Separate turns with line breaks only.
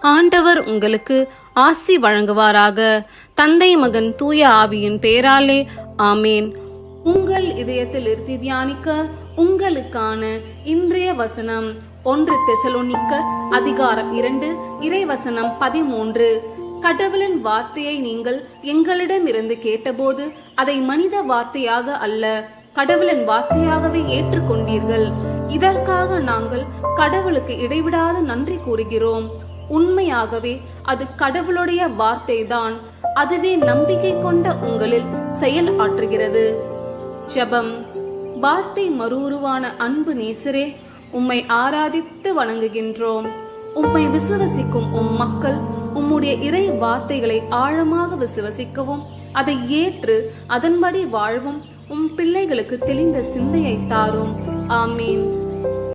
ஆண்டவர் உங்களுக்கு ஆசி வழங்குவாராக. தந்தை மகன் தூய ஆவியின் பெயராலே ஆமேன். உங்கள் இதயத்தில் இருத்தி தியானிக்க உங்களுக்கான இன்றைய வசனம் ஒன்று தெசலோனிக்க அதிகாரம் இரண்டு இறைவசனம் பதிமூன்று. கடவுளின் வார்த்தையை நீங்கள் எங்களிடமிருந்து கேட்டபோது அதை மனித வார்த்தையாக அல்ல கடவுளின் வார்த்தையாகவே ஏற்றுக்கொண்டீர்கள். இதற்காக நாங்கள் கடவுளுக்கு இடைவிடாத நன்றி கூறுகிறோம். உண்மையாகவே அது கடவுளுடைய வார்த்தைதான். அதுவே நம்பிக்கை கொண்ட உங்களில் செயல் ஆற்றுகிறது. ஜெபம். வார்த்தை மறுவுருவான அன்பு நேசரே உம்மை ஆராதித்து வணங்குகின்றோம். உம்மை விசுவசிக்கும் உம் மக்கள் உம்முடைய இறை வார்த்தைகளை ஆழமாக விசுவசிக்கவும் அதை ஏற்று அதன்படி வாழ்வும் உம் பிள்ளைகளுக்கு தெளிந்த சிந்தையை தாரும். ஆமீன்.